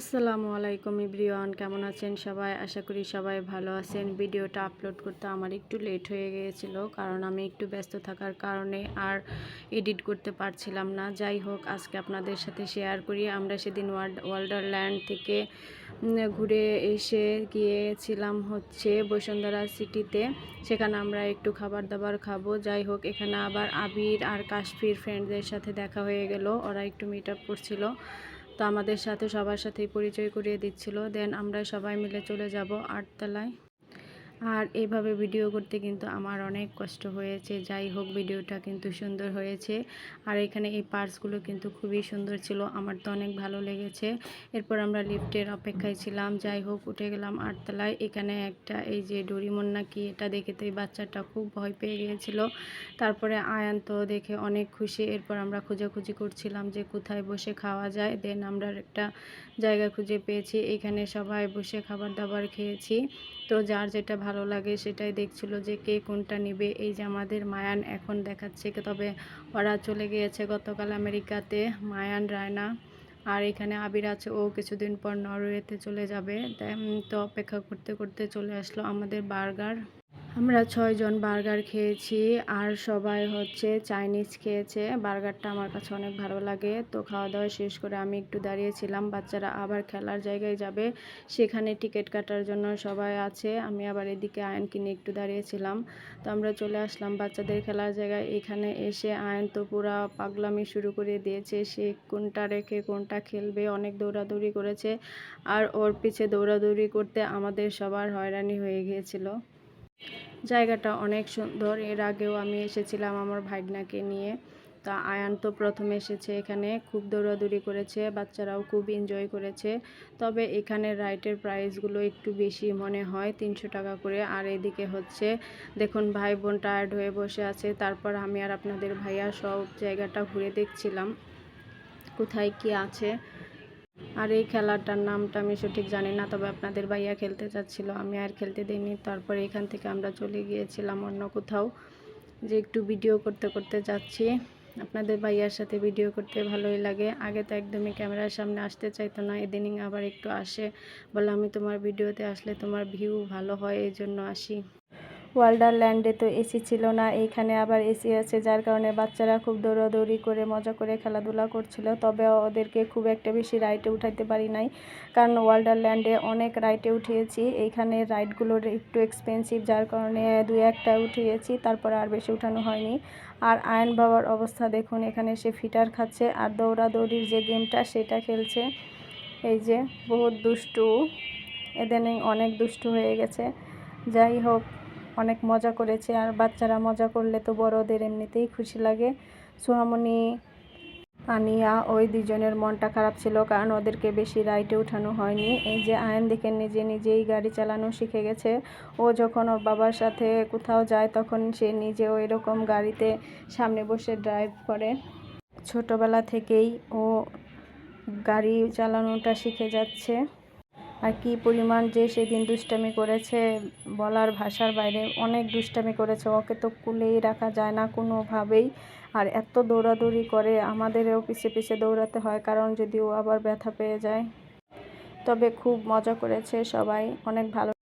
আসসালামু আলাইকুম ইব্রিয়ান কেমন আছেন সবাই? আশা করি সবাই ভালো আছেন। ভিডিওটা আপলোড করতে আমার একটু লেট হয়ে গিয়েছিল, কারণ আমি একটু ব্যস্ত থাকার কারণে আর এডিট করতে পারছিলাম না। যাই হোক, আজকে আপনাদের সাথে শেয়ার করি। আমরা সেদিন ওয়ার্ল্ড, ওয়ার্ল্ডারল্যান্ড থেকে ঘুরে এসে গিয়েছিলাম হচ্ছে বসুন্ধরা সিটিতে। সেখানে আমরা একটু খাবার দাবার খাব। যাই হোক, এখানে আবার আবির আর কাশ্মীর ফ্রেন্ডদের সাথে দেখা হয়ে গেল। ওরা একটু মিট আপ করছিল। তো আমাদের সাথে সবার সাথেই পরিচয় করিয়ে দিচ্ছিল। দেন আমরা সবাই মিলে চলে যাব আটতলায়। আর এইভাবে ভিডিও করতে কিন্তু আমার অনেক কষ্ট হয়েছে। যাই হোক, ভিডিওটা কিন্তু সুন্দর হয়েছে। আর এখানে এই পার্সগুলো কিন্তু খুবই সুন্দর ছিল। আমার তো অনেক ভালো লেগেছে। এরপর আমরা লিফটের অপেক্ষায় ছিলাম। যাই হোক, উঠে গেলাম আটতলায়। এখানে একটা এই যে ডরিমন নাকি, এটা দেখে তো এই বাচ্চাটা খুব ভয় পেয়ে গিয়েছিল। তারপরে আয়ান তো দেখে অনেক খুশি। এরপর আমরা খুঁজে করছিলাম যে কোথায় বসে খাওয়া যায়। দেন আমরা একটা জায়গা খুঁজে পেয়েছি। এখানে সবাই বসে খাবার দাবার খেয়েছি। তো যার যেটা ভালো লাগে সেটাই দেখছিল যে কে কোনটা নেবে। এই যে আমাদের মায়ান এখন দেখাচ্ছে তবে ওরা চলে গিয়েছে গতকাল আমেরিকাতে, মায়ান, রায়না আর এখানে আবির আছে। ও কিছুদিন পর নরওয়েতে চলে যাবে। তো অপেক্ষা করতে করতে চলে আসলো আমাদের বার্গার। আমরা ছয়জন বার্গার খেয়েছি আর সবাই হচ্ছে চাইনিজ খেয়েছে। বার্গারটা আমার কাছে অনেক ভালো লাগে। তো খাওয়া দাওয়া শেষ করে আমি একটু দাঁড়িয়েছিলাম। বাচ্চারা আবার খেলার জায়গায় যাবে। সেখানে টিকিট কাটার জন্য সবাই আছে। আমি আবার এদিকে আয়ন কিনে একটু দাঁড়িয়েছিলাম। তো আমরা চলে আসলাম বাচ্চাদের খেলার জায়গায়। এখানে এসে আয়ন তো পুরা পাগলামি শুরু করে দিয়েছে। সে কোনটা রেখে কোনটা খেলবে, অনেক দৌড়াদৌড়ি করেছে। আর ওর পিছে দৌড়াদৌড়ি করতে আমাদের সবার হয়রানি হয়ে গিয়েছিল। জায়গাটা অনেক সুন্দর। এর আগেও আমি এসেছিলাম আমার ভাগনাকে নিয়ে। তা আয়ান তো প্রথমে এসেছে এখানে, খুব দৌড়াদৌড়ি করেছে, বাচ্চারাও খুব এনজয় করেছে। তবে এখানে রাইটের প্রাইসগুলো একটু বেশি মনে হয়, তিনশো টাকা করে। আর এদিকে হচ্ছে, দেখুন ভাই বোন টায়ার্ড হয়ে বসে আছে। তারপর আমি আর আপনাদের ভাইয়া সব জায়গাটা ঘুরে দেখছিলাম। কোথায় কি আছে। আর এই খেলাটার নামটা আমি সঠিক জানি না, তবে আপনাদের ভাইয়া খেলতে চাচ্ছিল, আমি আর খেলতে দিইনি। তারপরে এখান থেকে আমরা চলে গিয়েছিলাম অন্য কোথাও, যে একটু ভিডিও করতে করতে যাচ্ছি। আপনাদের ভাইয়ার সাথে ভিডিও করতে ভালোই লাগে। আগে তো একদমই ক্যামেরার সামনে আসতে চাইতো না, এদিনই আবার একটু আসে। বলে আমি তোমার ভিডিওতে আসলে তোমার ভিউ ভালো হয় এই জন্য আসি। ওয়ার্ল্ডারল্যান্ডে তো এসি ছিল না এইখানে আবার এসি আছে, যার কারণে বাচ্চারা খুব দৌড়াদৌড়ি করে, মজা করে খেলাধুলা করছিল। তবে ওদেরকে খুব একটা বেশি রাইটে উঠাইতে পারি নাই, কারণ ওয়ার্ল্ডারল্যান্ডে অনেক রাইটে উঠিয়েছি। এইখানে রাইডগুলোর একটু এক্সপেন্সিভ যার কারণে দু একটা উঠিয়েছি, তারপর আর বেশি উঠানো হয়নি। আর আয়ন বাবার অবস্থা দেখুন, এখানে সে ফিটার খাচ্ছে আর দৌড়াদৌড়ির যে গেমটা, সেটা খেলছে। এই যে, বহুত দুষ্টু এদের অনেক দুষ্টু হয়ে গেছে। যাই হোক অনেক মজা করেছে আর বাচ্চারা মজা করলে তো বড়দের এমনিতেই খুশি লাগে। সোহামণি, আনিয়া, ওই দুজনের মনটা খারাপ ছিল কারণ ওদেরকে বেশি রাইটে উঠানো হয়নি। এই যে আয়ন দেখে নিজে নিজেই গাড়ি চালানো শিখে গেছে। ও যখন ওর বাবার সাথে কোথাও যায় তখন সে নিজেও এরকম গাড়িতে সামনে বসে ড্রাইভ করে। ছোটবেলা থেকেই ও গাড়ি চালানোটা শিখে যাচ্ছে। আর কি পরিমাণ যে সেদিন দুষ্টামি করেছে বলার ভাষার বাইরে অনেক দুষ্টামি করেছে, ওকে তো কুলেই রাখা যায় না কোনোভাবেই। আর এত দৌড়াদৌড়ি করে, আমাদেরও পিছিয়ে পিছিয়ে দৌড়াতে হয়, কারণ যদি ও আবার ব্যথা পেয়ে যায়। তবে খুব মজা করেছে সবাই, অনেক ভালো